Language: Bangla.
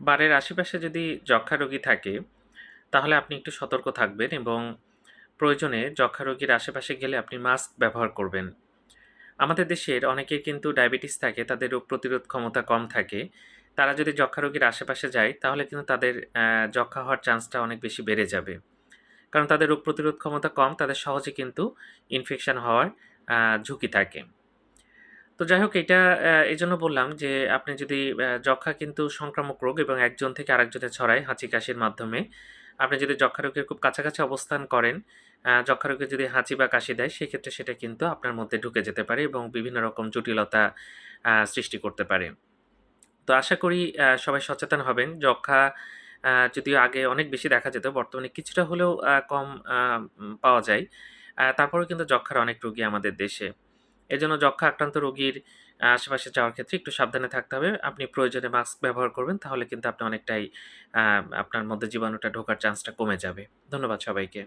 বাড়ির আশেপাশে যদি যক্ষ্মা রোগী থাকে তাহলে আপনি একটু সতর্ক থাকবেন এবং প্রয়োজনে যক্ষ্মা রোগীর আশেপাশে গেলে আপনি মাস্ক ব্যবহার করবেন। আমাদের দেশের অনেকের কিন্তু ডায়াবেটিস থাকে তাদের রোগ প্রতিরোধ ক্ষমতা কম থাকে। তারা যদি যক্ষ্মা রোগীর আশেপাশে যায় তাহলে কিন্তু তাদের আহ, যক্ষ্মা হওয়ার চান্সটা অনেক বেশি বেড়ে যাবে। কারণ তাদের রোগ প্রতিরোধ ক্ষমতা কম তাদের সহজে কিন্তু ইনফেকশান হওয়ার ঝুঁকি থাকে। তো যাই হোক এটা এই জন্য বললাম যে আপনি যদি আহ, যক্ষ্মা কিন্তু সংক্রামক রোগ এবং একজন থেকে আরেকজনে ছড়ায় হাঁচি কাশির মাধ্যমে আপনি যদি যক্ষ্মা রোগের খুব কাছাকাছি অবস্থান করেন আহ, যক্ষ্মা রোগে যদি হাঁচি বা কাশি দেয় সেক্ষেত্রে সেটা কিন্তু আপনার মধ্যে ঢুকে যেতে পারে এবং বিভিন্ন রকম জটিলতা সৃষ্টি করতে পারে। তো আশা করি সবাই সচেতন হবেন। যক্ষ্মা আহ, যদিও আগে অনেক বেশি দেখা যেত বর্তমানে কিছুটা হলেও কম পাওয়া যায়। তারপরেও কিন্তু যক্ষ্মার অনেক রোগী আমাদের দেশে। এজন্য যক্ষা আক্রান্ত রোগীর আশেপাশে যাওয়ার ক্ষেত্রে একটু সাবধানে থাকতে হবে। আপনি প্রয়োজনে মাস্ক ব্যবহার করবেন, তাহলে কিন্তু আপনি অনেকটাই আপনার মধ্যে জীবাণুটা ঢোকার চান্সটা কমে যাবে। ধন্যবাদ সবাইকে।